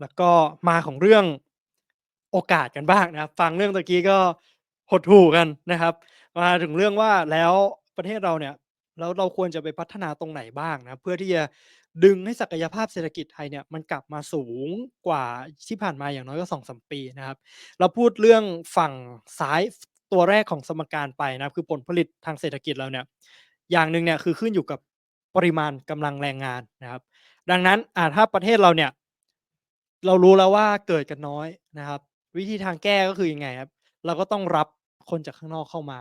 แล้วก็มาของเรื่องโอกาสกันบ้างนะครับ ฟังเรื่องตะกี้ก็หดหู่กันนะครับ มาถึงเรื่องว่าแล้วประเทศเราเนี่ยแล้วเราควรจะไปพัฒนาตรงไหนบ้างนะเพื่อที่จะดึงให้ศักยภาพเศรษฐกิจไทยเนี่ยมันกลับมาสูงกว่าที่ผ่านมาอย่างน้อยก็2-3ปีนะครับ เราพูดเรื่องฝั่งซ้ายตัวแรกของสมการไปนะครับคือผลผลิตทางเศรษฐกิจเราเนี่ยอย่างหนึ่งเนี่ยคือขึ้นอยู่กับปริมาณกำลังแรงงานนะครับ ดังนั้นอาถ้าประเทศเราเนี่ย เรารู้แล้วว่าเกิดกันน้อยนะครับ วิธีทางแก้ก็คือยังไงครับ เราก็ต้องรับคนจากข้างนอกเข้ามา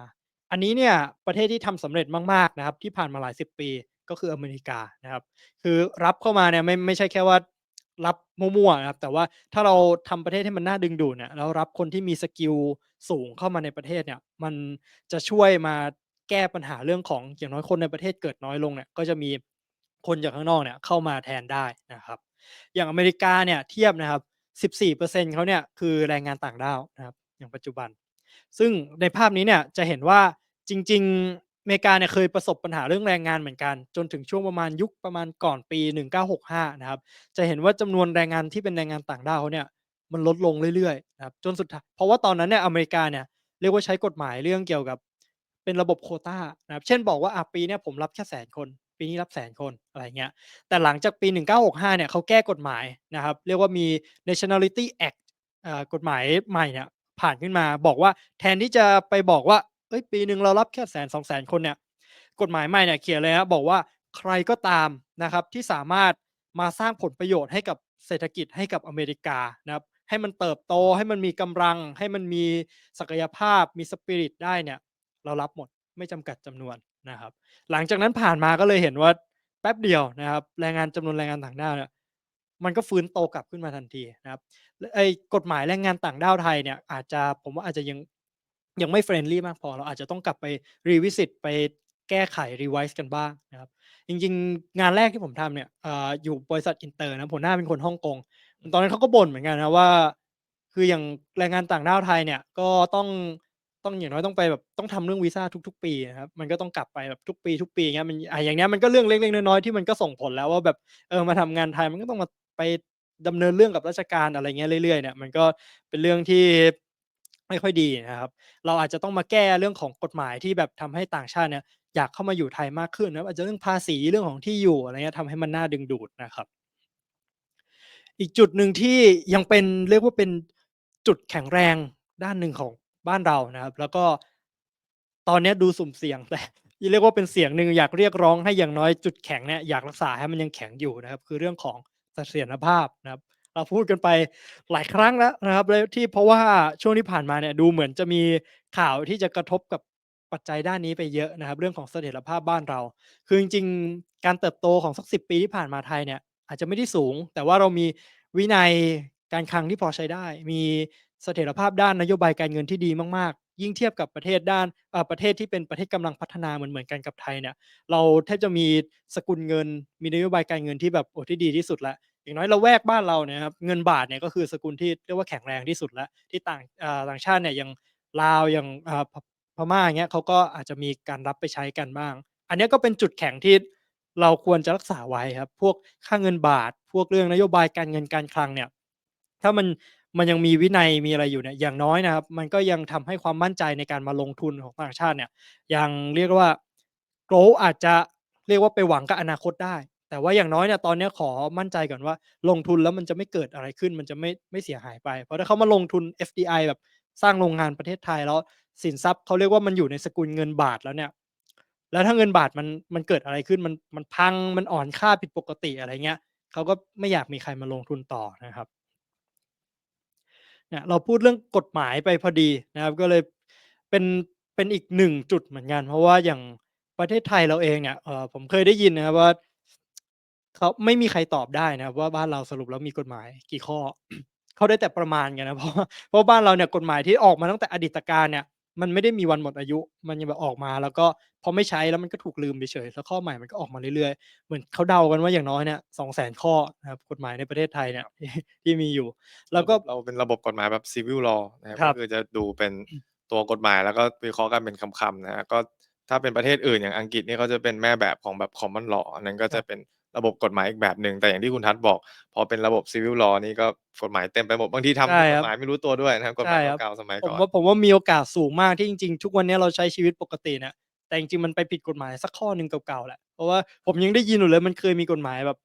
อันนี้เนี่ยประเทศที่ทำสำเร็จมากๆนะครับ ที่ผ่านมาหลายสิบปีก็คืออเมริกานะครับ คือรับเข้ามาเนี่ยไม่ไม่ใช่แค่ว่ารับมั่วๆนะครับแต่ว่าถ้าเราทำประเทศให้มันน่าดึงดูดเนี่ยแล้วรับคนที่มีสกิลสูงเข้ามาในประเทศเนี่ย มันจะช่วยมาแก้ปัญหาเรื่องของอย่างน้อยคนในประเทศเกิดน้อยลงเนี่ยก็จะมี คนจากข้างนอกเนี่ยเข้ามาแทนได้นะครับ อย่างอเมริกาเนี่ยเทียบนะครับ 14%เขาเนี่ยคือแรงงานต่างด้าวนะครับอย่างปัจจุบัน ซึ่งในภาพนี้เนี่ยจะเห็นว่าจริง ๆ อเมริกาเนี่ยเคยประสบปัญหาเรื่องแรงงานเหมือนกัน จนถึงช่วงประมาณยุคประมาณก่อนปี 1965 นะครับ จะเห็นว่าจำนวนแรงงานที่เป็นแรงงานต่างด้าวเขาเนี่ยมันลดลงเรื่อยๆนะครับจนสุดท้ายเพราะว่าตอนนั้นเนี่ยอเมริกาเนี่ยเรียกว่าใช้กฎหมายเรื่องเกี่ยวกับเป็นระบบโควตานะครับ เช่นบอกว่าอ่าปีเนี้ยผมรับแค่100,000คน ปีนี้รับ100,000คนอะไรเงี้ย แต่หลังจากปี 1965 เนี่ยเขาแก้กฎหมายนะครับ เรียกว่ามี Nationality Act อ่ากฎหมายใหม่เนี่ยผ่านขึ้นมาบอกว่าแทนที่จะไปบอกว่าเฮ้ยปีหนึ่งเรารับแค่100,000-200,000คนเนี่ยกฎหมายใหม่เนี่ยเขียนเลยครับอกว่าใครก็ตามนะครับที่สามารถมาสร้างผลประโยชน์ให้กับเศรษฐกิจให้กับอเมริกานะครับให้มันเติบโตให้มันมีกำลัง ให้มันมีศักยภาพมี Spirit ได้เนี่ยเรารับหมดไม่จำกัดจำนวน นะครับ หลังจากนั้นผ่านมาก็เลยเห็นว่าแป๊บเดียวนะครับ แรงงานจำนวนแรงงานต่างด้าวเนี่ยมันก็ฟื้นโตกลับขึ้นมาทันทีนะครับลไอ้กฎหมายแรงงานต่างด้าวไทยเนี่ยอาจจะผมว่าอาจจะยังยังไม่ friendly มากพอ เราอาจจะต้องกลับไป revisit ไปแก้ไข revise กันบ้างนะครับ จริง ๆ งานแรกที่ผมทำเนี่ยอ่าอยู่บริษัทอินเตอร์นะหัวหน้าเป็นคนฮ่องกง ตอนนั้นเขาก็บ่นเหมือนกันนะว่า คืออย่างแรงงานต่างด้าวไทยเนี่ยก็ต้อง ต้องอย่างน้อยต้องไปแบบต้องทำเรื่องวีซ่าทุก ๆ ปีนะครับมันก็ต้องกลับไปแบบทุกปีๆอย่างเงี้ยมันอ่าอย่างเงี้ยมันก็เรื่องเล็กๆน้อยๆที่มันก็ส่งผลแล้วว่าแบบเออมาทำงานไทยมันก็ต้องมาไปดำเนินเรื่องกับราชการอะไรเงี้ยเรื่อยๆเนี่ยมันก็เป็นเรื่องที่ไม่ค่อยดีนะครับ เราอาจจะต้องมาแก้เรื่องของกฎหมายที่แบบทำให้ต่างชาติเนี่ยอยากเข้ามาอยู่ไทยมากขึ้นนะอาจจะเรื่องภาษีเรื่องของที่อยู่อะไรเงี้ยทำให้มันน่าดึงดูดนะครับ อีกจุดหนึ่งที่ยังเป็นเรียกว่าเป็นจุดแข็งแรงด้านหนึ่งของ บ้านเรานะครับ แล้วก็ตอนนี้ดูสุ่มเสี่ยงแต่เรียกว่าเป็นเสียงหนึ่งอยากเรียกร้องให้อย่างน้อยจุดแข็งเนี่ยอยากรักษาให้มันยังแข็งอยู่นะครับ คือเรื่องของเสถียรภาพนะครับ เราพูดกันไปหลายครั้งแล้วนะครับแล้วที่เพราะว่าช่วงที่ผ่านมาเนี่ยดูเหมือนจะมีข่าวที่จะกระทบกับปัจจัยด้านนี้ไปเยอะนะครับ เรื่องของเสถียรภาพบ้านเรา คือจริงๆ การเติบโตของสัก10ปีที่ผ่านมาไทยเนี่ยอาจจะไม่ได้สูง แต่ว่าเรามีวินัยการคลังที่พอใช้ได้ มี เสถียรภาพด้านนโยบายการเงินที่ดีมากๆ ยิ่งเทียบกับประเทศด้านประเทศที่เป็นประเทศกำลังพัฒนาเหมือนๆกันกับไทยเนี่ยเราแทบจะมีสกุลเงิน มีนโยบายการเงินที่แบบโอ้ที่ดีที่สุดแล้วอย่างน้อยละแวกบ้านเราเนี่ยครับเงินบาทเนี่ยก็คือสกุลที่เรียกว่าแข็งแรงที่สุดแล้วที่ต่างต่างชาติเนี่ยอย่างลาวอย่างพม่าอย่างเงี้ยเขาก็อาจจะมีการรับไปใช้กันบ้าง อันนี้ก็เป็นจุดแข็งที่เราควรจะรักษาไว้ครับ พวกค่าเงินบาท พวกเรื่องนโยบายการเงินการคลังเนี่ย ถ้ามัน มันยังมีวินัยมีอะไรอยู่เนี่ยอย่างน้อยนะครับ มันก็ยังทำให้ความมั่นใจในการมาลงทุนของต่างชาติเนี่ยยังเรียกว่า growth อาจจะเรียกว่าไปหวังกับอนาคตได้ แต่ว่าอย่างน้อยเนี่ยตอนนี้ขอมั่นใจก่อนว่า ลงทุนแล้วมันจะไม่เกิดอะไรขึ้น มันจะไม่ไม่เสียหายไป เพราะถ้าเขามาลงทุน FDI แบบสร้างโรงงานประเทศไทยแล้วสินทรัพย์เขาเรียกว่ามันอยู่ในสกุลเงินบาทแล้วเนี่ย แล้วถ้าเงินบาทมันมันเกิดอะไรขึ้นมันมันพังมันอ่อนค่าผิดปกติอะไรเงี้ยเขาก็ไม่อยากมีใครมาลงทุนต่อนะครับ เนี่ยเราพูดเรื่องกฎหมายไปพอดีนะครับ ก็เลยเป็นเป็นอีกหนึ่งจุดเหมือนกัน เพราะว่าอย่างประเทศไทยเราเองเนี่ยเออผมเคยได้ยินนะครับว่าเขาไม่มีใครตอบได้นะครับว่าบ้านเราสรุปแล้วมีกฎหมายกี่ข้อเขาได้แต่ประมาณกันนะเพราะเพราะบ้านเราเนี่ยกฎหมายที่ออกมาตั้งแต่อดีตการเนี่ย มันไม่ได้มีวันหมดอายุ มันยังแบบออกมา แล้วก็พอไม่ใช้แล้วมันก็ถูกลืมเฉยๆแล้วข้อใหม่มันก็ออกมาเรื่อยๆ เหมือนเขาเดากันว่าอย่างน้อยเนี่ย200,000ข้อนะครับกฎหมายในประเทศไทยเนี่ยที่ที่มีอยู่ แล้วก็เราเป็นระบบกฎหมายแบบ Civil Law นะครับครัก็บคือจะดูเป็นอืมตัวกฎหมายแล้วก็วิเคราะห์กันเป็นคำๆนะครับก็ถ้าเป็นประเทศอื่นอย่างอังกฤษนี่เขาจะเป็นแม่แบบของแบบ Common Law อันนั้นก็คจะรับเป็น ระบบกฎหมายอีกแบบหนึ่งแต่อย่างที่คุณทัศน์บอก พอเป็นระบบ Civil Law นี่ก็กฎหมายเต็มไปหมดบางทีทำใช่ผิดคกรัฎบหมายไม่รู้ตัวด้วยนะครับกฎหใช่มายครับเก่าๆสมัยผก่มอน ว่าผมว่ามีโอกาสสูงมากที่จริงๆ ทุกวันเนี้ยเราใช้ชีวิตปกติเนี่ยแต่จริงๆมันไปผิดกฎหมายสักข้อหนึ่งเก่าๆแหละเพราะว่าผมยังได้ยินอยู่เลยมันเคยมีกฎหมายแบบ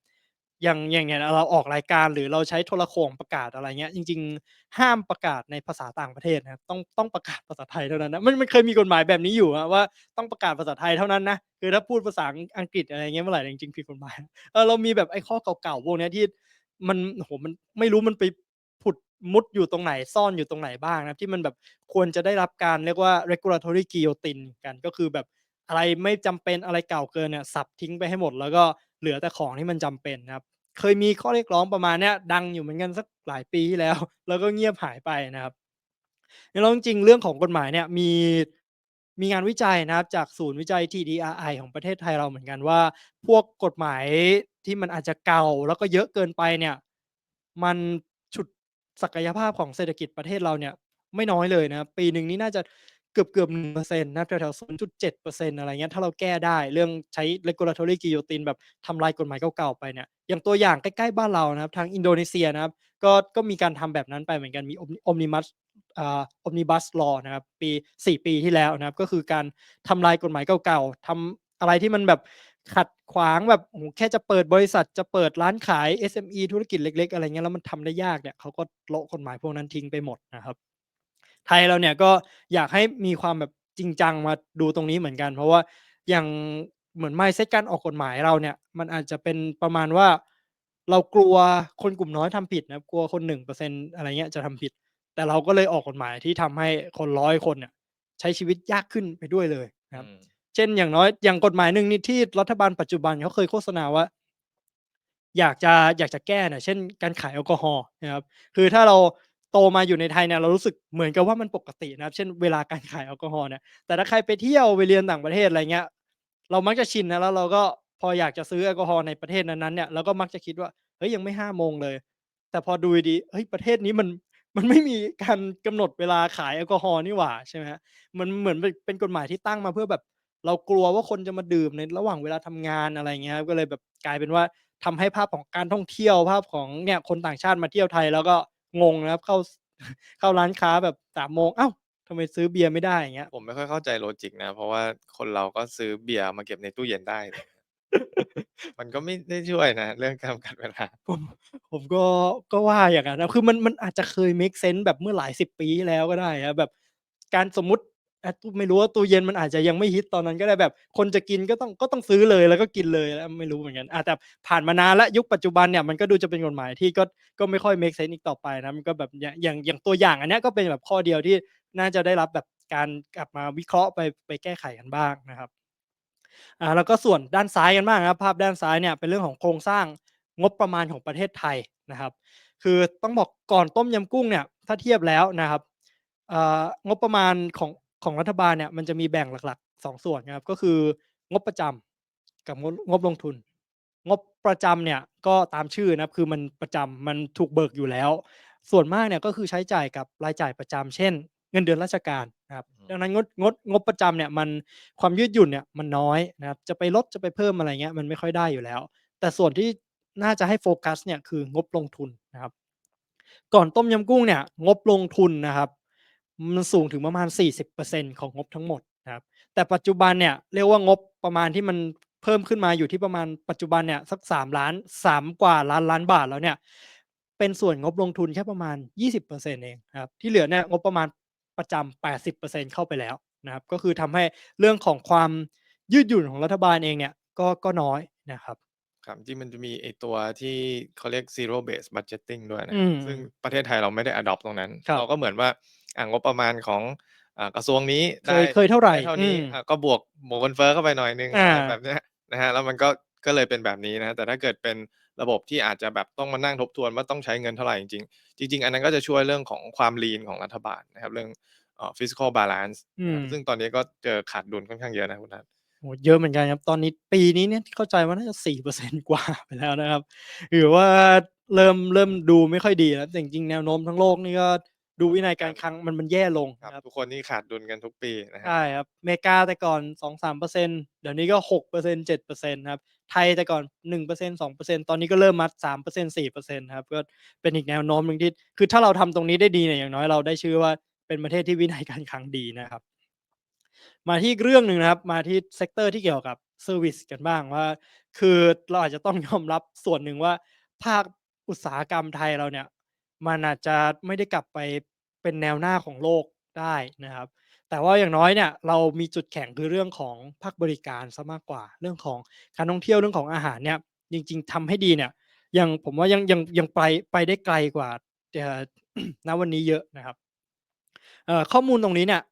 อย่างอย่างเนี่ยเราออกรายการหรือเราใช้โทรโข่งประกาศอะไรเงี้ยจริง ๆ ห้ามประกาศในภาษาต่างประเทศนะต้องต้องประกาศภาษาไทยเท่านั้นนะมันมันเคยมีกฎหมายแบบนี้อยู่ว่าต้องประกาศภาษาไทยเท่านั้นนะคือถ้าพูดภาษาอังกฤษอะไรเงี้ยเมื่อไหร่จริงๆผิดกฎหมายเออเรามีแบบไอ้ข้อเก่าๆพวกเนี้ยที่มันโอ้โฮมันไม่รู้มันไปผุดมุดอยู่ตรงไหนซ่อนอยู่ตรงไหนบ้างนะที่มันแบบควรจะได้รับการเรียกว่า regulatory guillotine กันก็คือแบบอะไรไม่จำเป็นอะไรเก่าเกินเนี่ยสับทิ้งไปให้หมด แล้วก็เหลือแต่ของที่มันจำเป็นนะครับ เคยมีข้อเรียกร้องประมาณนี้ดังอยู่เหมือนกันสักหลายปีแล้ว แล้วก็เงียบหายไปนะครับแล้วจริงเรื่องของกฎหมายเนี่ยมีมีงานวิจัยนะครับจากศูนย์วิจัย TDRI ของประเทศไทยเราเหมือนกันว่า พวกกฎหมายที่มันอาจจะเก่าแล้วก็เยอะเกินไปเนี่ย มันฉุดศักยภาพของเศรษฐกิจประเทศเราเนี่ย ไม่น้อยเลยนะ ปีหนึ่งนี่น่าจะ เกือบๆ1%นะแถวๆ0.7%อร์เซ็นต์อะไรเงี้ยถ้าเราแก้ได้เรื่องใช้ regulatory guillotine แบบทำลายกฎหมายเก่าๆไปเนี่ยอย่างตัวอย่างใกล้ๆบ้านเรานะครับ ทางอินโดนีเซียนะครับ ก็ก็มีการทำแบบนั้นไปเหมือนกันมี Omni Omnibus อ่า Omnibus Law นะครับ ปี 4 ปีที่แล้วนะครับ ก็คือการทำลายกฎหมายเก่าๆทำอะไรที่มันแบบขัดขวางแบบแค่จะเปิดบริษัทจะเปิดร้านขาย SME ธุรกิจเล็ก ๆ อะไรเงี้ยแล้วมันทำได้ยากเนี่ยเขาก็โละกฎหมายพวกนั้นทิ้งไปหมดนะครับ ไทยเราเนี่ยก็อยากให้มีความแบบจริงจังมาดูตรงนี้เหมือนกัน เพราะว่าอย่างเหมือน mindset การออกกฎหมายเราเนี่ย มันอาจจะเป็นประมาณว่า เรากลัวคนกลุ่มน้อยทำผิดนะครับกลัวคน1%อะไรเงี้ยจะทำผิด แต่เราก็เลยออกกฎหมายที่ทำให้คน100คนเนี่ยใช้ชีวิตยากขึ้นไปด้วยเลยนะครับอืมเช่นอย่างน้อยอย่างกฎหมายหนึ่งนี่ที่รัฐบาลปัจจุบันเขาเคยโฆษณาว่า อยากจะอยากจะแก้เนี่ยเช่น การขายแอลกอฮอล์นะครับ คือถ้าเรา โตมาอยู่ในไทยเนี่ยเรารู้สึกเหมือนกับว่ามันปกตินะครับ เช่นเวลาการขายแอลกอฮอล์เนี่ยแต่ถ้าใครไปเที่ยวไปเรียนต่างประเทศอะไรเงี้ย เรามักจะชินนะแล้วเราก็พออยากจะซื้อแอลกอฮอล์ในประเทศนั้นๆเนี่ยเราก็มักจะคิดว่าเฮ้ยยังไม่5โมงเลย แต่พอดูดีเฮ้ยประเทศนี้มันมันไม่มีการกำหนดเวลาขายแอลกอฮอล์นี่หว่าใช่ไหมครับมันเหมือนเป็นกฎหมายที่ตั้งมาเพื่อแบบ เรากลัวว่าคนจะมาดื่มในระหว่างเวลาทำงานอะไรเงี้ยก็เลยแบบกลายเป็นว่าทำให้ภาพของการท่องเที่ยวภาพของเนี่ยคนต่างชาติมาเที่ยวไทย แล้วก็ งงนะครับ เข้าสเข้าร้านค้าแบบ3โมงอ้าวทำไมซื้อเบียร์ไม่ได้อย่างเงี้ย ผมไม่ค่อยเข้าใจ logic นะ เพราะว่าคนเราก็ซื้อเบียร์มาเก็บในตู้เย็นได้ มันก็ไม่ได้ช่วยนะ เรื่องจำกัดเวลา ผมผมก็ก็ว่าอย่างงั้นนะคือมันมันอาจจะเคยเมกเซนส์แบบเมื่อหลายสิบปีที่แล้วก็ได้ครับแบบการสมมุติ อะตุไม่รู้ว่าตู้เย็นมันอาจจะยังไม่ฮิตตอนนั้นก็ได้แบบ คนจะกินก็ต้องก็ต้องซื้อเลยแล้วก็กินเลยแล้วไม่รู้เหมือนกันอาแต่ผ่านมานานแล้วยุคปัจจุบันเนี่ยมันก็ดูจะเป็นกฎหมายที่ก็ก็ไม่ค่อยเมกเซนอีกต่อไปนะมันก็แบบอย่างอย่างอย่างตัวอย่างอันเนี้ยก็เป็นแบบข้อเดียวที่น่าจะได้รับแบบการกลับมาวิเคราะห์ไปไปแก้ไขกันบ้างนะครับอ่าแล้วก็ส่วนด้านซ้ายกันบ้างนะครับภาพด้านซ้ายเนี่ยเป็นเรื่องของโครงสร้างงบประมาณของประเทศไทยนะครับ คือต้องบอกก่อนต้มยำกุ้งเนี่ยถ้าเทียบแล้วนะครับอ่างบประมาณของ ของรัฐบาลเนี่ยมันจะมีแบ่งหลักๆ 2 ส่วนนะครับ ก็คืองบประจำกับงบงบลงทุน งบประจำเนี่ยก็ตามชื่อนะครับคือมันประจำมันถูกเบิกอยู่แล้ว ส่วนมากเนี่ยก็คือใช้จ่ายกับรายจ่ายประจำเช่น เงินเดือนราชการนะครับอือฮึดังนั้นงดงดงบประจำเนี่ยมันความยืดหยุ่นเนี่ยมันน้อยนะครับจะไปลดจะไปเพิ่มอะไรเงี้ยมันไม่ค่อยได้อยู่แล้ว แต่ส่วนที่น่าจะให้โฟกัสเนี่ยคืองบลงทุนนะครับ ก่อนต้มยำกุ้งเนี่ยงบลงทุนนะครับ มันสูงถึงประมาณ 40%ของงบทั้งหมดนะครับ แต่ปัจจุบันเนี่ยเรียกว่างบประมาณที่มันเพิ่มขึ้นมาอยู่ที่ประมาณปัจจุบันเนี่ยสัก 3 ล้าน 3 กว่าล้านๆบาทแล้วเนี่ยเป็นส่วนงบลงทุนแค่ประมาณ 20%เองนะครับที่เหลือเนี่ยงบประมาณประจำ80%เข้าไปแล้วนะครับ ก็คือทำให้เรื่องของความยืดหยุ่นของรัฐบาลเองเนี่ยก็ก็น้อยนะครับครับจริงๆมันจะมีไอ้ตัวที่เขาเรียก Zero Based Budgeting ด้วยนะอืมซึ่งประเทศไทยเราไม่ได้ adopt ตรงนั้นครับเราก็เหมือนว่าอ่า งบประมาณของอ่ากระทรวงนี้เคได้ยเคยเท่าไรด้เท่านี้อืมอ่าก็บวกบวกเงินเฟ้อเข้าไปหน่อยหนึ่งอาอะไรแบบเนี้ยนะครับแล้วมันก็ก็เลยเป็นแบบนี้นะครับแต่ถ้าเกิดเป็นระบบที่อาจจะแบบต้องมานั่งทบทวนว่าต้องใช้เงินเท่าไรจริงๆจริง ๆ อันนั้นก็จะช่วยเรื่องของความ lean ของรัฐบาลนะครับเรื่องเอ่อ Fiscal Balance อืนะคมรับซึ่งตอนนี้ก็เจอขาดดุลค่อนข้างเยอะนะคุณ Hat โอ้โฮเยอะเหมือนกันครับ ตอนนี้ปีนี้เนี่ยเข้าใจว่าน่าจะ4%กว่าไปแล้วนะครับถือว่าเริ่มเริ่มดูไม่ค่อยดีแล้วแต่จริงๆแนวโน้มทั้งโลกนี่ก็ ดูวินัยการคลังมันมันแย่ลงครับนะครับทุกคนนี่ขาดดุลกันทุกปีนะครัใช่บครับอเมริกาแต่ก่อน 2-3%เดี๋ยวนี้ก็ 6% 7%นะครับไทยแต่ก่อน 1% 2%ตอนนี้ก็เริ่มมัด3% 4%ครับก็เป็นอีกแนวโน้มหนึ่งที่คือถ้าเราทำตรงนี้ได้ดีเนี่ยอย่างน้อยเราได้ชื่อว่าเป็นประเทศที่วินัยการคลังดีนะครับ มาที่อีกเรื่องหนึ่งนะครับมาที่เซกเตอร์ที่เกี่ยวกับเซอร์วิซกันบ้างว่า คือเราอาจจะต้องยอมรับส่วนหนึ่งว่า ภาคอุตสาหกรรมไทยเราเนี่ย มันอาจจะไม่ได้กลับไป เป็นแนวหน้าของโลกได้นะครับ แต่ว่าอย่างน้อยเนี่ยเรามีจุดแข็งคือเรื่องของภาคบริการเสียมากกว่า เรื่องของการท่องเที่ยวเรื่องของอาหารเนี่ยจริง ๆทำให้ดีเนี่ยยังผมว่ายังยังยังไปไปได้ไกลกว่าณวันนี้เยอะนะครับข้อมูลตรงนี้เนี่ย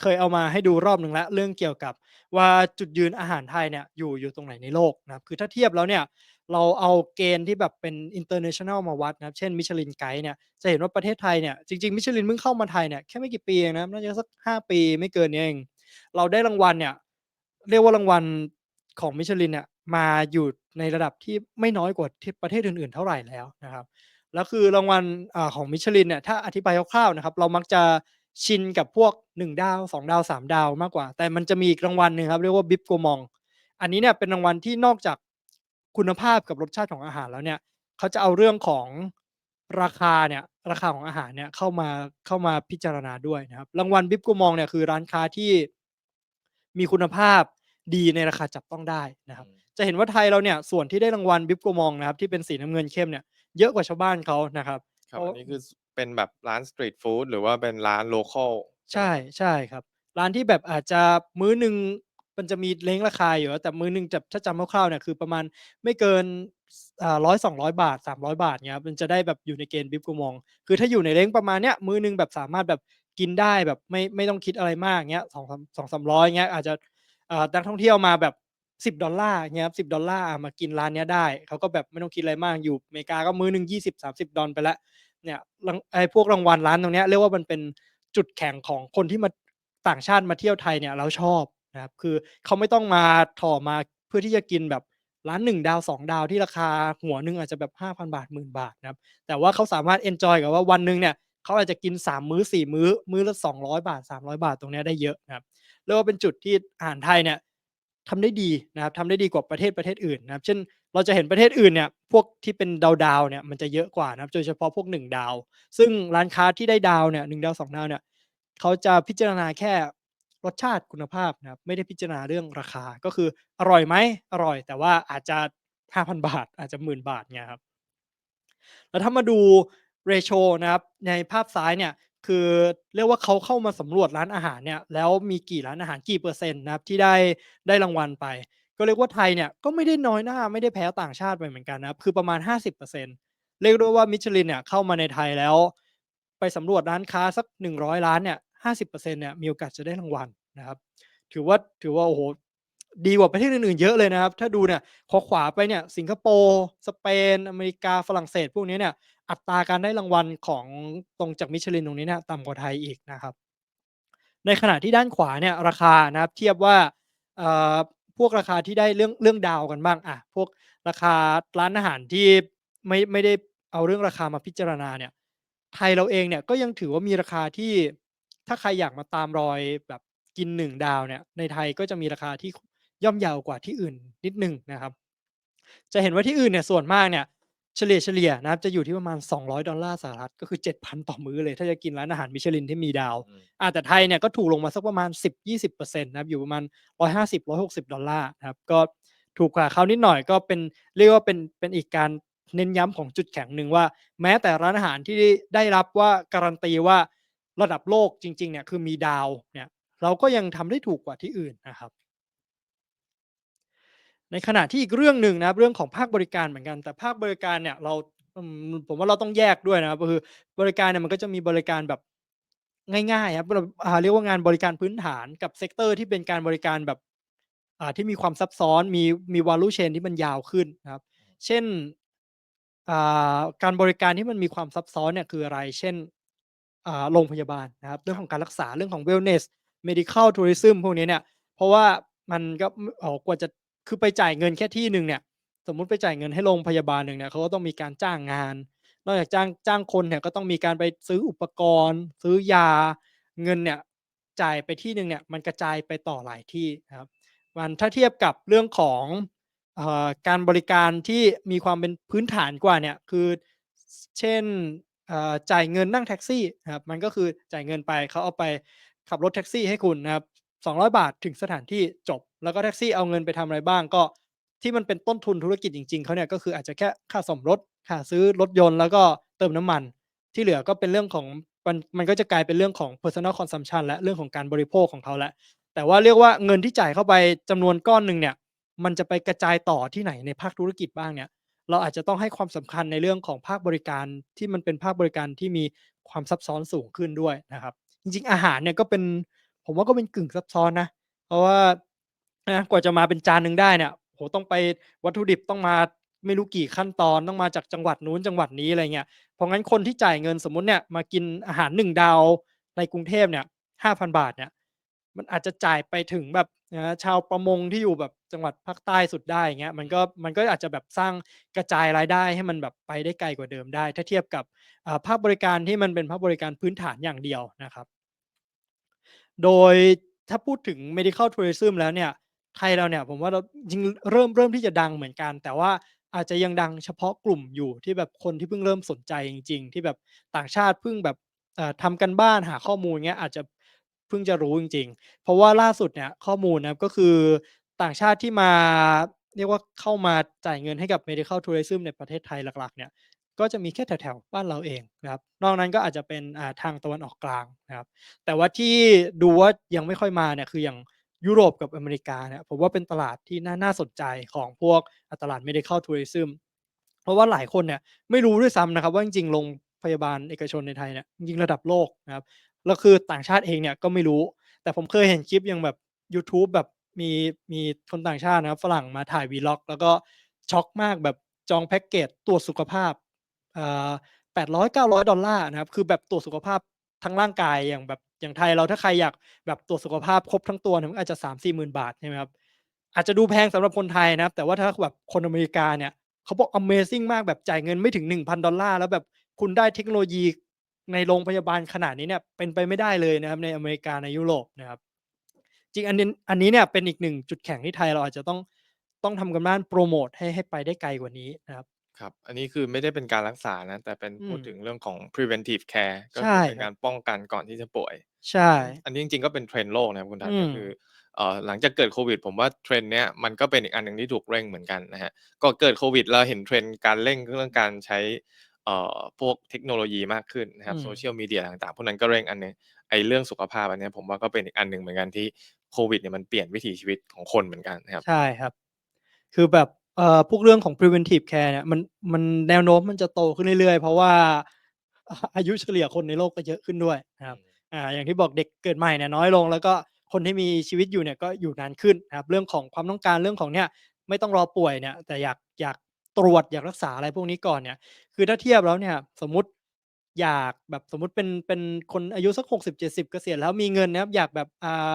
เคยเอามาให้ดูรอบหนึ่งแล้วเรื่องเกี่ยวกับว่าจุดยืนอาหารไทยเนี่ยอยู่อยู่ตรงไหนในโลกนะครับคือถ้าเทียบแล้วเนี่ย เราเอาเกณฑ์ที่แบบเป็น international มาวัดนะครับ เช่น Michelin Guide เนี่ย จะเห็นว่าประเทศไทยเนี่ย จริงๆ Michelin เพิ่งเข้ามาไทยเนี่ย แค่ไม่กี่ปีเองนะน่าจะสัก 5 ปีไม่เกินนี้เอง เราได้รางวัลเนี่ย เรียกว่ารางวัลของ Michelin เนี่ย มาอยู่ในระดับที่ไม่น้อยกว่าที่ประเทศอื่นๆ เท่าไหร่แล้วนะครับ แล้วคือรางวัลของ Michelin เนี่ย ถ้าอธิบายคร่าวๆนะครับ เรามักจะชินกับพวก 1 ดาว 2 ดาว 3 ดาวมากกว่า แต่มันจะมีอีกรางวัลหนึ่งครับ เรียกว่า Bib Gourmand อันนี้เนี่ยเป็นรางวัลที่นอกจาก คุณภาพกับรสชาติของอาหารแล้วเนี่ยเขาจะเอาเรื่องของราคาเนี่ยราคาของอาหารเนี่ยเข้ามาเข้ามาพิจารณาด้วยนะครับ รางวัล Bib Gourmand เนี่ยคือร้านค้าที่มีคุณภาพดีในราคาจับต้องได้นะครับอืมจะเห็นว่าไทยเราเนี่ยส่วนที่ได้รางวัล Bib Gourmand นะครับที่เป็นสีน้ำเงินเข้มเนี่ยเยอะกว่าชาวบ้านเขานะครับครับเพราะอันนี้คือสเป็นแบบร้านสตรีตฟูดหรือว่าเป็นร้านโลคัลใช่ไหมครับ?ใช่ครับ ร้านที่แบบอาจจะมื้อหนึ่ง มันจะมีเร้งราคาอยู่แล้วแต่มือหนึ่งจะถ้าจำคร่าวๆเนี่ยคือประมาณไม่เกินสอ่า100-200บาท300บาทเงี้ยมันจะได้แบบอยู่ในเกณฑ์ Bib Gourmand คือถ้าอยู่ในเร้งประมาณเนี้ยมือหนึ่งแบบสามารถแบบกินได้แบบไม่ไม่ต้องคิดอะไรมากเงี้ย2-3 200-300เงี้ยอาจจะนักท่องเที่ยวมาแบบ $10 เงี้ยครับ $10 อ่ามากินร้านเนี้ยได้เขาก็แบบไม่ต้องคิดอะไรมากอยู่อเมริกาก็มือหนึ่ง $20-30 ไปล้วเนี่ยไอ้พวกรางวัลร้านตรงเนี้ยเรียกว่ามันเป็นจุดแข็งของคนที่มาต่างชาติมาเที่ยวไทยเนี่ยแล้วชอบ นะครับคือเขาไม่ต้องมาถ่อมาเพื่อที่จะกินแบบร้าน1ดาว2ดาวที่ราคาหัวหนึ่งอาจจะแบบ5,000บาท10,000บาทนะครับแต่ว่าเขาสามารถเอนจอยกับว่าวันหนึ่งเนี่ยเขาอาจจะกิน3มื้อ4มื้อ มื้อละ200บาท300บาทตรงนี้ได้เยอะนะครับเรียกว่าเป็นจุดที่อาหารไทยเนี่ยทำได้ดีนะครับทำได้ดีกว่าประเทศประเทศอื่นนะครับ เช่นเราจะเห็นประเทศอื่นเนี่ยพวกที่เป็นดาวๆเนี่ยมันจะเยอะกว่านะครับโดยเฉพาะพวก 1 ดาว ซึ่งร้านค้าที่ได้ดาวเนี่ย1ดาว2ดาวเนี่ยเขาจะพิจารณาแค่ รสชาติคุณภาพนะครับไม่ได้พิจารณาเรื่องราคาก็คืออร่อยไหมอร่อย แต่ว่าอาจจะ 5,000 บาท อาจจะ10,000บาทเงี้ยครับแล้วถ้ามาดู ratio นะครับในภาพซ้ายเนี่ยคือเรียกว่าเขาเข้ามาสำรวจร้านอาหารเนี่ยแล้วมีกี่ร้านอาหารกี่เปอร์เซ็นต์นะครับที่ได้ได้รางวัลไป ก็เรียกว่าไทยเนี่ยก็ไม่ได้น้อยหน้าไม่ได้แพ้ต่างชาติไปเหมือนกันนะครับคือประมาณ 50%เรียกได้ว่า Michelin เนี่ยเข้ามาในไทยแล้ว ไปสำรวจร้านค้าสัก 100 ร้านเนี่ย 50%เนี่ยมีโอกาสจะได้รางวัลนะครับ ถือว่าถือว่าโอ้โฮดีกว่าประเทศอื่นๆเยอะเลยนะครับ ถ้าดูเนี่ยพอขวาไปเนี่ยสิงคโปร์สเปน อเมริกาฝรั่งเศส พวกนี้เนี่ยอัตราการได้รางวัลของตรงจาก Michelin ตรงนี้เนี่ยต่ำกว่าไทยอีกนะครับ ในขณะที่ด้านขวาเนี่ยราคานะครับเทียบว่าเอ่อพวกราคาที่ได้เรื่องเรื่องดาวกันบ้างอะพวกราคาร้านอาหารที่ไม่ไม่ได้เอาเรื่องราคามาพิจารณาเนี่ยไทยเราเองเนี่ยก็ยังถือว่ามีราคาที่ ถ้าใครอยากมาตามรอยแบบกิน1ดาวเนี่ยในไทยก็จะมีราคาที่ย่อมเยาวกว่าที่อื่นนิดหนึ่งนะครับ จะเห็นว่าที่อื่นเนี่ยส่วนมากเนี่ยเฉลี่ยๆนะครับจะอยู่ที่ประมาณ $200 สหรัฐก็คือ 7,000 ต่อมื้อเลย ถ้าจะกินร้านอาหาร Michelin ที่มีดาวอืมอาแต่ไทยเนี่ยก็ถูกลงมาสักประมาณ 10-20%นะครับอยู่ประมาณ $150-160 นะครับก็ถูกกว่าเขานิดหน่อยก็เป็นเรียกว่าเป็นเป็นอีกการเน้นย้ำของจุดแข็งหนึ่งว่า แม้แต่ร้านอาหารที่ได้รับว่าการันตีว่า ระดับโลกจริงๆเนี่ยคือมีดาวเนี่ยเราก็ยังทำได้ถูกกว่าที่อื่นนะครับ ในขณะที่อีกเรื่องหนึ่งนะครับเรื่องของภาคบริการเหมือนกัน แต่ภาคบริการเนี่ยเราผมว่าเราต้องแยกด้วยนะครับคือบริการเนี่ยมันก็จะมีบริการแบบง่ายๆครับเราเรียกว่างานบริการพื้นฐานกับเซกเตอร์ที่เป็นการบริการแบบที่มีความซับซ้อนมีมี value chain ที่มันยาวขึ้นนะครับ เช่นการบริการที่มันมีความซับซ้อนเนี่ยคืออะไร เช่น โรงพยาบาลนะครับเรื่องของการรักษาเรื่องของ wellness medical tourism พวกนี้เนี่ยเพราะว่ามันก็อ๋อกว่าจะคือไปจ่ายเงินแค่ที่หนึ่งเนี่ยสมมุติไปจ่ายเงินให้โรงพยาบาลหนึ่งเนี่ยเขาก็ต้องมีการจ้างงาน นอกจากจ้างจ้างคนเนี่ยก็ต้องมีการไปซื้ออุปกรณ์ ซื้อยาเงินเนี่ยจ่ายไปที่หนึ่งเนี่ยมันกระจายไปต่อหลายที่นะครับมันถ้าเทียบกับเรื่องของอการบริการที่มีความเป็นพื้นฐานกว่าเนี่ยคือเช่น จ่ายเงินนั่งแท็กซี่นะครับมันก็คือจ่ายเงินไปเขาเอาไปขับรถแท็กซี่ให้คุณนะครับ200 บาทถึงสถานที่จบ แล้วก็แท็กซี่เอาเงินไปทำอะไรบ้างก็ที่มันเป็นต้นทุนธุรกิจจริงๆเขาเนี่ยก็คืออาจจะแค่ค่าซ่อมรถค่าซื้อรถยนต์แล้วก็เติมน้ำมัน ที่เหลือก็เป็นเรื่องของมันมันก็จะกลายเป็นเรื่องของ Personal Consumption แล้วเรื่องของการบริโภคของเขาแล้วแต่ว่าเรียกว่าเงินที่จ่ายเข้าไปจำนวนก้อนหนึ่งเนี่ย มันจะไปกระจายต่อที่ไหนในภาคธุรกิจบ้างเนี่ย เราอาจจะต้องให้ความสำคัญในเรื่องของภาคบริการที่มันเป็นภาคบริการที่มีความซับซ้อนสูงขึ้นด้วยนะครับ จริง ๆ อาหารเนี่ยก็เป็นผมว่าก็เป็นกึ่งซับซ้อนนะ เพราะว่านะกว่าจะมาเป็นจานหนึ่งได้เนี่ยโอ้โฮต้องไปวัตถุดิบต้องมาไม่รู้กี่ขั้นตอนต้องมาจากจังหวัดนู้นจังหวัดนี้อะไรเงี้ยเพราะงั้นคนที่จ่ายเงินสมมติเนี่ยมากินอาหาร1ดาวในกรุงเทพเนี่ย5,000บาทเนี่ยมันอาจจะจ่ายไปถึงแบบ นะชาวประมงที่อยู่แบบจังหวัดภาคใต้สุดได้อย่างเงี้ยมันก็มันก็อาจจะแบบสร้างกระจายรายได้ให้มันแบบไปได้ไกลกว่าเดิมได้ ถ้าเทียบกับอ่าภาคบริการที่มันเป็นภาคบริการพื้นฐานอย่างเดียวนะครับ โดยถ้าพูดถึง Medical Tourism แล้วเนี่ยไทยเราเนี่ยผมว่าเราจริงเริ่มเริ่มที่จะดังเหมือนกัน แต่ว่าอาจจะยังดังเฉพาะกลุ่มอยู่ที่แบบคนที่เพิ่งเริ่มสนใจจริง ๆ ที่แบบต่างชาติเพิ่งแบบเอ่อทำการบ้านหาข้อมูลเงี้ยอาจจะ เพิ่งจะรู้จริง ๆ เพราะว่าล่าสุดเนี่ยข้อมูลนะครับก็คือต่างชาติที่มาเรียกว่าเข้ามาจ่ายเงินให้กับ Medical Tourism ในประเทศไทยหลักๆ เนี่ยก็จะมีแค่แถวๆบ้านเราเองนะครับ นอกนั้นก็อาจจะเป็นทางตะวันออกกลางนะครับ แต่ว่าที่ดูว่ายังไม่ค่อยมาเนี่ยคืออย่างยุโรปกับอเมริกาเนี่ยผมว่าเป็นตลาดที่น่านาสนใจของพวกตลาด Medical Tourism เพราะว่าหลายคนเนี่ยไม่รู้ด้วยซ้ำนะครับ ว่าจริงๆโรงพยาบาลเอกชนในไทยเนี่ยจริงระดับโลกนะครับ แล้วคือต่างชาติเองเนี่ยก็ไม่รู้ แต่ผมเคยเห็นคลิปอย่างแบบยูทูบแบบมีมีคนต่างชาตินะครับฝรั่งมาถ่าย Vlog แล้วก็ช็อกมากแบบจองแพ็กเกจตรวจสุขภาพอ่า $800-900 นะครับ คือแบบตรวจสุขภาพทั้งร่างกายอย่างแบบอย่างไทยเราถ้าใครอยากแบบตรวจสุขภาพครบทั้งตัวเนี่ยมันก็อาจจะ3-40,000บาทใช่ไหมครับอาจจะดูแพงสำหรับคนไทยนะครับ แต่ว่าถ้าแบบคนอเมริกาเนี่ยเขาบอก Amazing มากแบบจ่ายเงินไม่ถึง $1,000 แล้วแบบคุณได้เทคโนโลยี ในโรงพยาบาลขนาดนี้เนี่ยเป็นไปไม่ได้เลยนะครับในอเมริกาในยุโรปนะครับ จริงอันนี้อันนี้เนี่ยเป็นอีกหนึ่งจุดแข็งที่ไทยเราอาจจะต้องต้องทำการบ้านโพรโมตให้ให้ไปได้ไกลกว่านี้นะครับ ครับ อันนี้คือไม่ได้เป็นการรักษานะ แต่เป็นอืพูดมถึงเรื่องของ Preventive Care ก็ใชคือ่เป็นครกัาบรป้องกันก่อนที่จะป่วย ใช่อืมอันนี้จริงๆก็เป็น Trend โลกนะครับคุณทัอศืน์ก็มคือเอ่อหลังจากเกิดโควิด ผมว่า Trend เนี้ยมันก็เป็นอีกอันหนึ่งที่ถูกเร่งเหมือนกันนะครับก่อนเกิดโควิดเราเห็น Trend การเร่งเรื่องการใช้เอ่อ พวกเทคโนโลยีมากขึ้นนะคอืรับม Social Media ต่างๆพวกนั้นก็เร่งอันหนึ่งไอ้เรื่องสุขภาพอันเนี้ยผมว่าก็เป็นอีกอันหนึ่งเหมือนกันที่โควิดเนี่ยมันเปลี่ยนวิถีชีวิตของคนเหมือนกันนะครับใช่ครับ คือแบบเอ่อพวกเรื่องของ Preventive Care เนี่ยมันมันแนวโน้มมันจะโตขึ้นเรื่อยๆ เพราะว่าอาอายุเฉลี่ยคนในโลกก็เยอะขึ้นด้วยนะคอืรับมอ่าอย่างที่บอกเด็กเกิดใหม่เนี่ยน้อยลง แล้วก็คนที่มีชีวิตอยู่เนี่ยก็อยู่นานขึ้นนะครับเรื่องของความต้องการเรื่องของเนี่ยไม่ต้องรอป่วยเนี่ยแต่อยากอยาก ตรวจอยากรักษาอะไรพวกนี้ก่อนเนี่ย คือถ้าเทียบแล้วเนี่ย สมมติอยากแบบสมมติเป็นเป็นคนอายุสัก60-70เจ็ดสิบเกษียณแล้วมีเงินนะครับ อยากแบบอ่า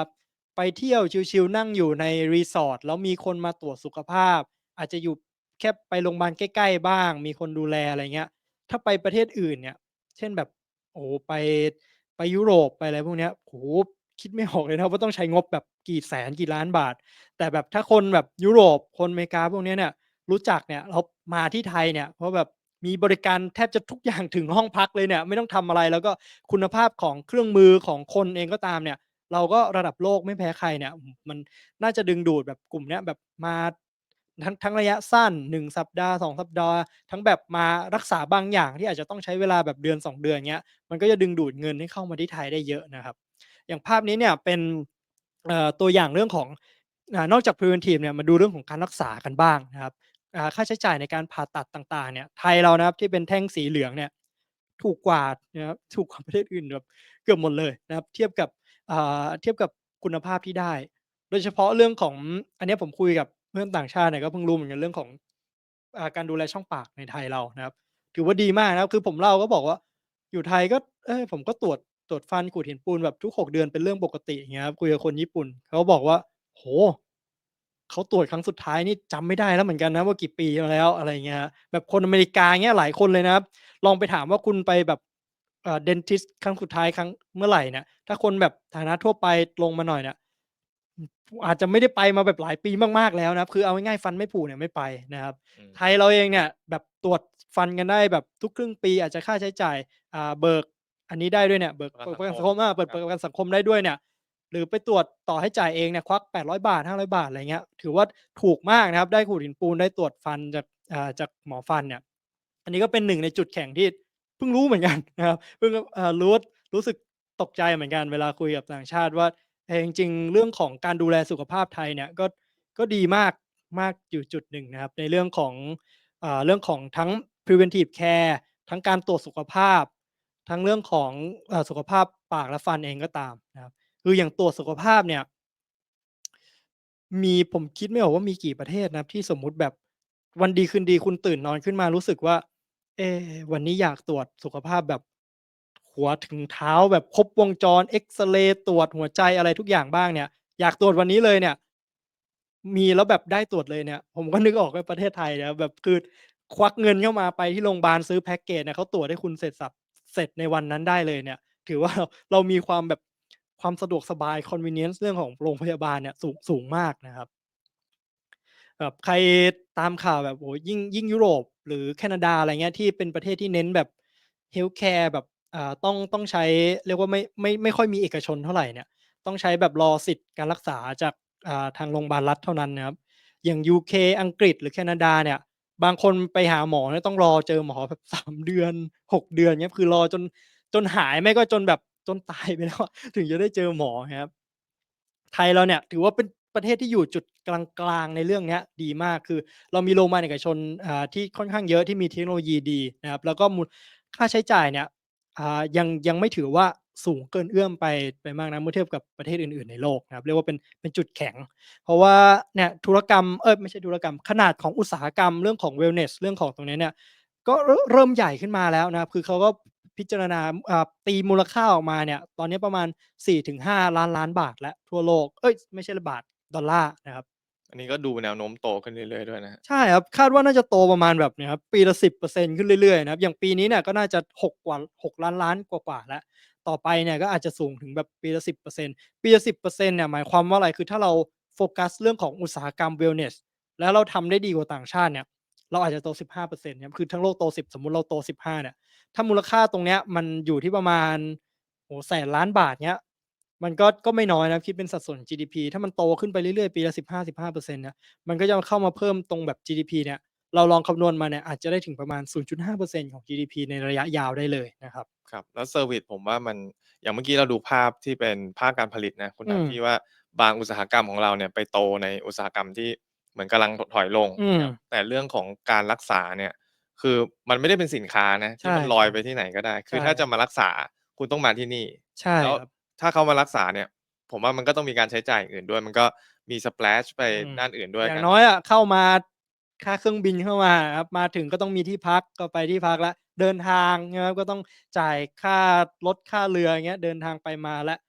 ไปเที่ยวชิลๆนั่งอยู่ใน Resort แล้วมีคนมาตรวจสุขภาพ อาจจะอยู่แค่ไปโรงพยาบาลใกล้ๆบ้าง มีคนดูแลอะไรเงี้ย ถ้าไปประเทศอื่นเนี่ย เช่นแบบโอ้ไปไปยุโรปไปอะไรพวกเนี้ยโอ้คิดไม่ออกเลยนะว่าต้องใช้งบแบบกี่แสนกี่ล้านบาท แต่แบบถ้าคนแบบยุโรปคนอเมริกาพวกเนี้เนี่ย รู้จักเนี่ยแล้วมาที่ไทยเนี่ยเพราะแบบมีบริการแทบจะทุกอย่างถึงห้องพักเลยเนี่ยไม่ต้องทำอะไรแล้วก็คุณภาพของเครื่องมือของคนเองก็ตามเนี่ย เราก็ระดับโลกไม่แพ้ใครเนี่ยมันน่าจะดึงดูดแบบกลุ่มเนี้ยแบบมาทั้งทั้งระยะสั้น 1 สัปดาห์ 2 สัปดาห์ ทั้งแบบมารักษาบางอย่างที่อาจจะต้องใช้เวลาแบบเดือน 2 เดือนเงี้ยมันก็จะดึงดูดเงินให้เข้ามาที่ไทยได้เยอะนะครับ อย่างภาพนี้เนี่ยเป็นตัวอย่างเรื่องของนอกจาก Preventive เนี่ยมาดูเรื่องของการรักษากันบ้างนะครับ อ่าค่าใช้จ่ายในการผ่าตัดต่างๆเนี่ยไทยเรานะครับที่เป็นแท่งสีเหลืองเนี่ยถูกกว่านะครับถูกกว่าประเทศอื่นแบบเกือบหมดเลยนะครับ เทียบกับอ่าเทียบกับคุณภาพที่ได้ โดยเฉพาะเรื่องของอันนี้ผมคุยกับเพื่อนต่างชาติเนี่ยก็เพิ่งรู้เหมือนกันเรื่องของอาการดูแลช่องปากในไทยเรานะครับ ถือว่าดีมากนะครับคือผมเล่าก็บอกว่าอยู่ไทยก็เออผมก็ตรวจตรวจฟันขูดหินปูนแบบทุก6เดือนเป็นเรื่องปกติอย่างเงี้ยครับคุยกับคนญี่ปุ่นเขาบอกว่าโอ้โฮ เขาตรวจครั้งสุดท้ายนี่จำไม่ได้แล้วเหมือนกันนะว่ากี่ปีมาแล้วอะไรอย่างเงี้ยครับแบบคนอเมริกาเงี้ยหลายคนเลยนะครับ ลองไปถามว่าคุณไปแบบเอ่อ Dentist ครั้งสุดท้ายครั้งเมื่อไหร่เนี่ยถ้าคนแบบฐานะทั่วไปลงมาหน่อยเนี่ยอืออาจจะไม่ได้ไปมาแบบหลายปีมากๆแล้วนะครับคือเอาง่ายๆฟันไม่ผุเนี่ยไม่ไปนะครับอืมไทยเราเองเนี่ยแบบตรวจฟันกันได้แบบทุกครึ่งปีอาจจะค่าใช้จ่ายอ่าเบิกอันนี้ได้ด้วยเนี่ยเบิกประเปิดกันประสักันงสังคมอาเปิดครัเปิดบประกันสังคมได้ด้วยเนี่ย หรือไปตรวจต่อให้จ่ายเองเนี่ยควัก 800 บาท 500 บาทอะไรเงี้ยถือว่าถูกมากนะครับ ได้ขูดหินปูนได้ตรวจฟันจากจากหมอฟันเนี่ย อันนี้ก็เป็นหนึ่งในจุดแข็งที่เพิ่งรู้เหมือนกันนะครับเพิ่งรู้รู้สึกตกใจเหมือนกันเวลาคุยกับต่างชาติว่าเอจริงๆ เรื่องของการดูแลสุขภาพไทยเนี่ยก็ก็ดีมากมากอยู่จุดหนึ่งนะครับ ในเรื่องของอเรื่องของทั้ง Preventive Care ทั้งการตรวจสุขภาพ ทั้งเรื่องของอสุขภาพปากและฟันเองก็ตามนะครับ คืออย่างตรวจสุขภาพเนี่ย มีผมคิดไม่ออกว่ามีกี่ประเทศนะที่สมมุติแบบวันดีคืนดีคุณตื่นนอนขึ้นมารู้สึกว่า เอวันนี้อยากตรวจสุขภาพแบบหัวถึงเท้าแบบครบวงจรเอ็กซเรย์ตรวจหัวใจอะไรทุกอย่างบ้างเนี่ย อยากตรวจวันนี้เลยเนี่ย มีแล้วแบบได้ตรวจเลยเนี่ย ผมก็นึกออกว่าประเทศไทยนะแบบคือควักเงินเข้ามาไปที่โรงพยาบาลซื้อแพ็กเกจเนี่ยเขาตรวจให้คุณเสร็จสับเสร็จในวันนั้นได้เลยเนี่ย ถือว่าเรามีความแบบ ความสะดวกสบาย convenience เรื่องของโรงพยาบาลเนี่ยสูงสูงมากนะครับแบบใครตามข่าวแบบโอยิ่งยิ่งยุโรป หรือแคนาดาอะไรเงี้ยที่เป็นประเทศที่เน้นแบบ healthcare แบบอ่าต้องต้องใช้เรียกว่าไม่ไม่ไม่ค่อยมีเอกชนเท่าไหร่เนี่ยต้องใช้แบบรอสิทธิ์การรักษาจากอ่าทางโรงพยาบาลรัฐเท่านั้นนะครับอย่าง UK อังกฤษหรือแคนาดาเนี่ยบางคนไปหาหมอเนี่ยต้องรอเจอหมอแบบ3เดือน6เดือนเงี้ยคือรอจนจนหายไม่ก็จนแบบ จนตายไปแล้วถึงจะได้เจอหมอครับ ไทยเราเนี่ยถือว่าเป็นประเทศที่อยู่จุดกลางๆในเรื่องนี้ดีมากคือ เรามีโรงพยาบาลเอกชนที่ค่อนข้างเยอะที่มีเทคโนโลยีดีนะครับแล้วก็มูค่าใช้จ่ายเนี่ยยังยังไม่ถือว่าสูงเกินเอื้อมไปไปมากนักเมื่อเทียบกับประเทศอื่นๆในโลกนะครับเรียกว่าเป็นเป็นจุดแข็ง เพราะว่าเนี่ยธุรกรรมเอ๊ยไม่ใช่ธุรกรรมขนาดของอุตสาหกรรมเรื่องของ wellness เรื่องของตรงนี้เนี่ยก็เริ่มเริ่มใหญ่ขึ้นมาแล้วนะครับคือเขาก็ พิจารณาอ่าตีมูลค่าออกมาเนี่ย ตอนนี้ประมาณ 4-5 ล้านๆบาทแล้วทั่วโลก เอ๊ยไม่ใช่บาท ดอลลาร์นะครับ อันนี้ก็ดูแนวโน้มโตขึ้นเรื่อยๆด้วยนะครับใช่ครับ คาดว่าน่าจะโตประมาณแบบเนี้ยครับ ปีละ 10%ขึ้นเรื่อยๆนะครับ อย่างปีนี้เนี่ยก็น่าจะ 6 กว่า 6 ล้านๆกว่าๆแล้ว ต่อไปเนี่ยก็อาจจะสูงถึงแบบปีละ 10%ปีละ 10%เนี่ยหมายความว่าอะไร คือถ้าเราโฟกัสเรื่องของอุตสาหกรรม wellness แล้วเราทำได้ดีกว่าต่างชาติเนี่ยเราอาจจะโต 15%ครับคือทั้งโลกโต 10 สมมุติเราโต 15 เนี่ย ถ้ามูลค่าตรงเนี้ยมันอยู่ที่ประมาณโอ้โฮแสนล้านบาทเงี้ย มันก็ก็ไม่น้อยนะคิดเป็นสัดส่วน GDP ถ้ามันโตขึ้นไปเรื่อยๆ ปีละ15-15%เนี่ยมันก็จะเข้ามาเพิ่มตรงแบบ GDP เนี่ยเราลองคำนวณมาเนี่ยอาจจะได้ถึงประมาณ 0.5%ของ GDP ในระยะยาวได้เลยนะครับ ครับ แล้วเซอร์วิซผมว่ามันอย่างเมื่อกี้เราดูภาพที่เป็นภาคการผลิตนะคุณอืนัทมที่ว่าบางอุตสาหกรรมของเราเนี่ยไปโตในอุตสาหกรรมที่เหมือนกำลังถดถอยลงอืมนะครับแต่เรื่องของการรักษาเนี่ย คือมันไม่ได้เป็นสินค้านะใชที่่มันลอยครับไปที่ไหนก็ได้ คือใช่ถ้าจะมารักษาคุณต้องมาที่นี่ ใช่แล้วครับ ถ้าเขามารักษาเนี่ย ผมว่ามันก็ต้องมีการใช้จ่ายอย่างอื่นด้วย มันก็มี splash ไปอืม ด้านอื่นด้วยอย่ากังนน้อยอะเข้ามาค่าเครื่องบินเข้ามาอะครับมาถึงก็ต้องมีที่พักก็ไปที่พักแล้วเดินทางใช่ไหมครับก็ต้องจ่ายค่ารถค่าเรืออย่างเงี้ยเดินทางไปมาแล้ว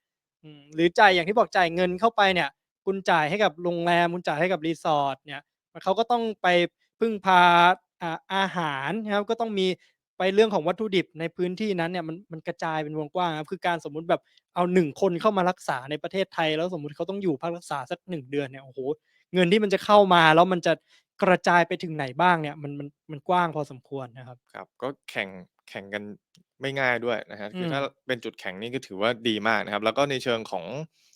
อืมหรือจ่ายอย่างที่บอกจ่ายเงินเข้าไปเนี่ย คุณจ่ายให้กับโรงแรมคุณจ่ายให้กับ resort เนี่ยเขาก็ต้องไปพึ่งพา อ่าอาหารนะครับก็ต้องมีไปเรื่องของวัตถุดิบในพื้นที่นั้นเนี่ยมันมันกระจายเป็นวงกว้างครับคือการสมมุติแบบเอา1คนเข้ามารักษาในประเทศไทย แล้วสมมุติเขาต้องอยู่พักรักษาสัก1เดือนเนี่ยโอ้โฮเงินที่มันจะเข้ามาแล้วมันจะกระจายไปถึงไหนบ้างเนี่ยมันมันมันกว้างพอสมควรนะครับ ครับ ก็แข่งแข่งกันไม่ง่ายด้วยนะครับอืคือถ้ามเป็นจุดแข็งนี่ก็ถือว่าดีมากนะครับ แล้วก็ในเชิงของ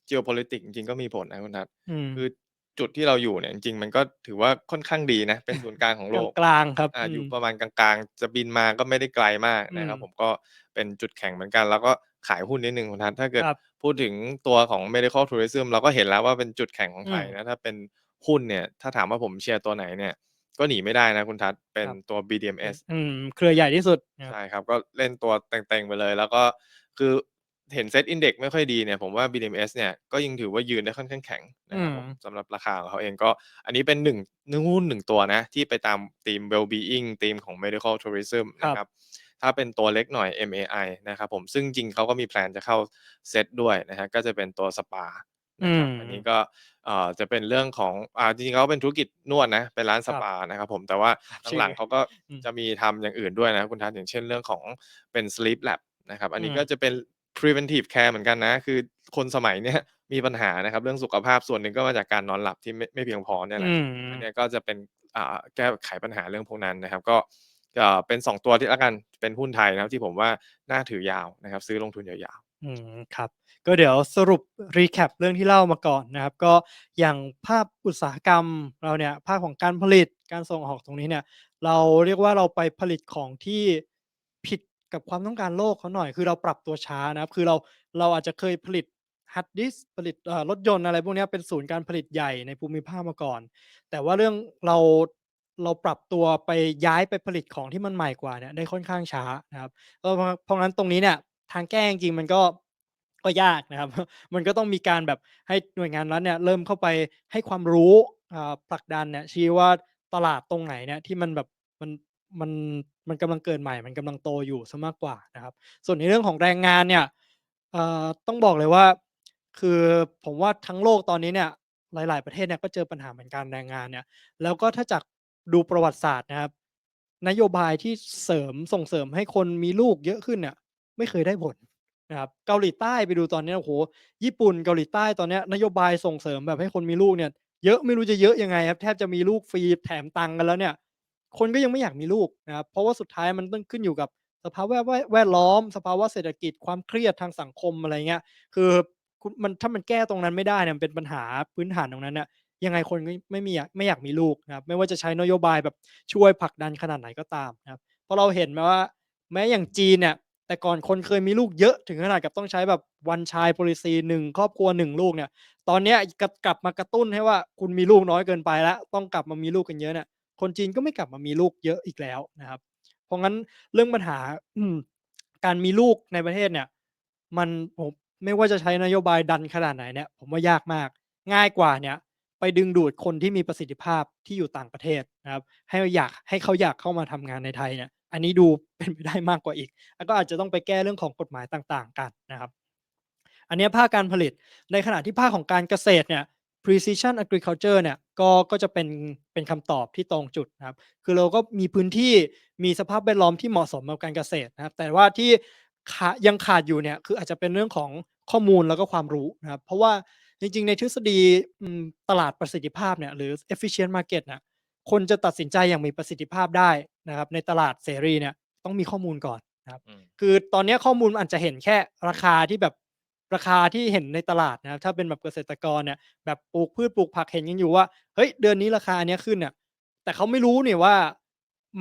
geopolitics จริงๆก็มีผลนะคุณนัทอืมคือ จุดที่เราอยู่เนี่ยจริงๆมันก็ถือว่าค่อนข้างดีนะ เป็นศูนย์กลางของโลกกลางๆครับอ่าอือยู่มประมาณกลางๆ จะบินมาก็ไม่ได้ไกลมากนะครับอืมผมก็เป็นจุดแข็งเหมือนกัน แล้วก็ขายหุ้นนิดหนึ่งคุณนัทถ้าเกิดครับพูดถึงตัวของ medical tourism เราก็เห็นแล้วว่าเป็นจุดแข็งของอืไทยมนะถ้าเป็นหุ้นเนี่ยถ้าถามว่าผมเชียร์ตัวไหนเนี่ยก็หนีไม่ได้นะคุณทัศน์เป็คนรับตัวเป็น BDMs อืมเครือใหญ่ที่สุดครับใช่ครับก็เล่นตัวเต็งๆไปเลย แล้วก็คือ เห็น Set Index ไม่ค่อยดีเนี่ยผมว่า BDMs เนี่ยก็ยังถือว่ายืนได้ค่อนข้างแข็งนะอืครับมผมสำหรับราคาของเขาเองก็ อันนี้เป็นหนึ่งหนึ่งหุ้น1ตัวนะ ที่ไปตามธีม well-being ธีมของ medical tourism ครันะบครับถ้าเป็นตัวเล็กหน่อย MAI นะครับผมซึ่งจริงๆเขาก็มีแพลนจะเข้าเซตด้วยนะครับก็จะเป็นตัวสปาอืนะครับมอันนี้ก็เอ่อจะเป็นเรื่องของอ่าจริงๆเขาเป็นธุรกิจนวดนะเป็นร้านคสรับปานะครับผมแต่ว่าชื่อหลังๆเขาก็อืมจะมีทำอย่างอื่นด้วยนะคุณทัศน์อย่างเช่นเรื่องของเป็น sleep lab นะครับอันนี้อืมก็จะเป็น preventive care เหมือนกันนะ คือคนสมัยเนี้ยมีปัญหานะครับ เรื่องสุขภาพส่วนหนึ่งก็มาจากการนอนหลับที่ไม่ไม่เพียงพอเนี่ยแหอืละอันเนี้มยก็จะเป็นอ่าแก้ไขปัญหาเรื่องพวกนั้นนะครับ ก็อ่าเป็น 2 ตัวที่แล้วกันเป็นหุ้นไทยนะครับที่ผมว่าน่าถือยาวนะครับ ซื้อลงทุนยาวๆอืมครับก็เดี๋ยวสรุป recap เรื่องที่เล่ามาก่อนนะครับ ก็อย่างภาคอุตสาหกรรมเราเนี่ยภาคของการผลิตการส่งออกตรงนี้เนี่ย เราเรียกว่าเราไปผลิตของที่ผิด กับความต้องการโลกเขาหน่อย คือเราปรับตัวช้านะครับ คือเราเราอาจจะเคยผลิตฮาร์ดดิสก์ผลิตรถยนต์อะไรพวกนี้เป็นศูนย์การผลิตใหญ่ในภูมิภาคมาก่อน แต่ว่าเรื่องเราเราปรับตัวไปย้ายไปผลิตของที่มันใหม่กว่าเนี่ยได้ค่อนข้างช้านะครับเพราะงั้นตรงนี้เนี่ยทางแก้จริงมันก็ก็ยากนะครับ มันก็ต้องมีการแบบให้หน่วยงานรัฐเนี่ยเริ่มเข้าไปให้ความรู้ผลักดันเนี่ยชี้ว่าตลาดตรงไหนเนี่ยที่มันแบบมันมัน มันกำลังเกิดใหม่ มันกำลังโตอยู่เสียมากกว่านะครับ ส่วนในเรื่องของแรงงานเนี่ยต้องบอกเลยว่า คือผมว่าทั้งโลกตอนนี้เนี่ยหลาย ๆ ประเทศเนี่ยก็เจอปัญหาเหมือนกันแรงงานเนี่ย แล้วก็ถ้าจากดูประวัติศาสตร์นะครับ นโยบายที่เสริมส่งเสริมให้คนมีลูกเยอะขึ้นเนี่ย ไม่เคยได้ผลนะครับเกาหลีใต้ไปดูตอนนี้โอ้โฮญี่ปุ่นเกาหลีใต้ตอนนี้นโยบายส่งเสริมแบบให้คนมีลูกเนี่ย เยอะไม่รู้จะเยอะยังไงครับแทบจะมีลูกฟรีแถมตังกันแล้วเนี่ย คนก็ยังไม่อยากมีลูกนะครับเพราะว่าสุดท้ายมันต้องขึ้นอยู่กับสภาวะแวดล้อม สภาวะเศรษฐกิจความเครียดทางสังคมอะไรเงี้ยคือคุณมันถ้ามันแก้ตรงนั้นไม่ได้เนี่ยมันเป็นปัญหาพื้นฐานตรงนั้นน่ะยังไงคนก็ไม่มีอยากไม่อยากมีลูกนะครับไม่ว่าจะใช้นโยบายแบบช่วยผลักดันขนาดไหนก็ตามนะครับเพราะเราเห็นไหมว่า แม้อย่างจีนเนี่ยแต่ก่อนคนเคยมีลูกเยอะถึงขนาดกับต้องใช้แบบ One Child Policy 1ครอบครัว1ลูกเนี่ย ตอนเนี้ยกลับมากระตุ้นให้ว่าคุณมีลูกน้อยเกินไปแล้ว ต้องกลับมามีลูกกันเยอะเนี่ย คนจีนก็ไม่กลับมามีลูกเยอะอีกแล้วนะครับ เพราะงั้นเรื่องปัญหาการมีลูกในประเทศเนี่ย มันผมไม่ว่าจะใช้นโยบายดันขนาดไหนเนี่ย ผมว่ายากมาก ง่ายกว่าเนี่ย ไปดึงดูดคนที่มีประสิทธิภาพที่อยู่ต่างประเทศนะครับ ให้อยากให้เขาอยากเข้ามาทำงานในไทยเนี่ย อันนี้ดูเป็นไปได้มากกว่าอีกแล้วก็อาจจะต้องไปแก้เรื่องของกฎหมายต่าง ๆ กันนะครับ อันนี้ภาคการผลิตในขณะที่ภาคของการเกษตรเนี่ย Precision Agriculture เนี่ยก็ก็จะเป็นเป็นคำตอบที่ตรงจุดนะครับ คือเราก็มีพื้นที่มีสภาพแวดล้อมที่เหมาะสมกับการเกษตรนะครับ แต่ว่าที่ขายังขาดอยู่เนี่ยคืออาจจะเป็นเรื่องของข้อมูลแล้วก็ความรู้นะครับ เพราะว่าจริงๆ ในทฤษฎีอืมตลาดประสิทธิภาพเนี่ยหรือ Efficient Market น่ะคนจะตัดสินใจอย่างมีประสิทธิภาพได้นะครับ ในตลาดเสรีเนี่ยต้องมีข้อมูลก่อนนะครับอืมคือตอนเนี้ยข้อมูลมันอาจจะเห็นแค่ราคาที่แบบ ราคาที่เห็นในตลาดนะครับ ถ้าเป็นแบบเกษตรกรเนี่ยแบบปลูกพืชปลูกผักเห็นกันอยู่ว่าเฮ้ยเดือนนี้ราคาอันเนี้ยขึ้นน่ะแต่เขาไม่รู้เนี่ยว่า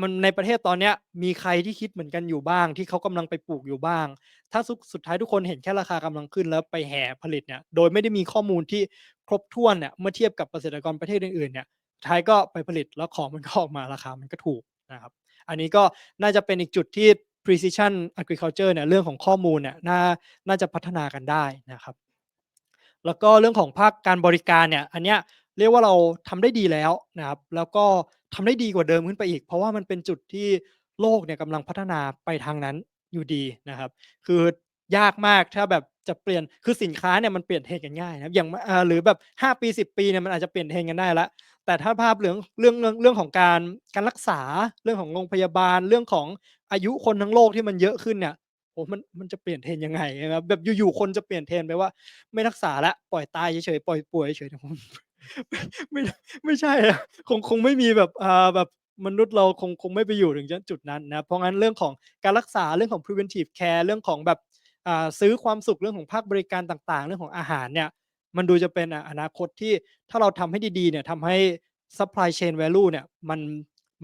มันในประเทศตอนเนี้ยมีใครที่คิดเหมือนกันอยู่บ้าง ที่เขากำลังไปปลูกอยู่บ้าง ถ้าสุดสุดท้ายทุกคนเห็นแค่ราคากำลังขึ้นแล้วไปแห่ผลิตเนี่ยโดยไม่ได้มีข้อมูลที่ครบถ้วนเนี่ยเมื่อเทียบกับเกษตรกรประเทศอื่นๆเนี่ยท้ายก็ไปผลิตแล้วของมันก็ออกมาราคามันก็ถูกนะครับ อันนี้ก็น่าจะเป็นอีกจุดที่ Precision Agriculture เนี่ยเรื่องของข้อมูลเนี่ยน่าน่าจะพัฒนากันได้นะครับ แล้วก็เรื่องของภาคการบริการเนี่ยอันเนี้ยเรียกว่าเราทำได้ดีแล้วนะครับ แล้วก็ทำได้ดีกว่าเดิมขึ้นไปอีก เพราะว่ามันเป็นจุดที่โลกเนี่ยกำลังพัฒนาไปทางนั้นอยู่ดีนะครับ คือยากมากถ้าแบบจะเปลี่ยนคือสินค้าเนี่ยมันเปลี่ยน trend กันง่ายนะครับอย่างหรือแบบ 5 ปี 10 ปีเนี่ยมันอาจจะเปลี่ยน trend กันได้ล้วแต่ถ้าภาพเรื่องเรื่องเรื่องของการการรักษาเรื่องของโรงพยาบาลเรื่องของ อายุคนทั้งโลกที่มันเยอะขึ้นเนี่ยโอ้โฮมันมันจะเปลี่ยน trend ยังไงนะครับแบบอยู่ๆคนจะเปลี่ยน trend ไปว่า ไม่รักษาล้วปล่อยตายเฉยๆปล่อยป่วยเฉยๆเนี่ยผมไม่ไม่ใช่อะคงคงไม่มีแบบอ่าแบบมนุษย์เราคงคงไม่ไปอยู่ถึงจุดนั้นนะเพราะงั้นเรื่องของการรักษาเรื่องของ Preventive Care เรื่องของแบบอ่าซื้อความสุขเรื่องของภาคบริการต่าง ๆ เรื่องของอาหารเนี่ยมันดูจะเป็นอ่าอนาคตที่ถ้าเราทำให้ดีๆเนี่ยทำให้ Supply Chain Value เนี่ยมัน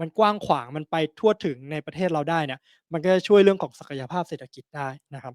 มันกว้างขวางมันไปทั่วถึงในประเทศเราได้เนี่ยมันก็จะช่วยเรื่องของศักยภาพเศรษฐกิจได้นะครับ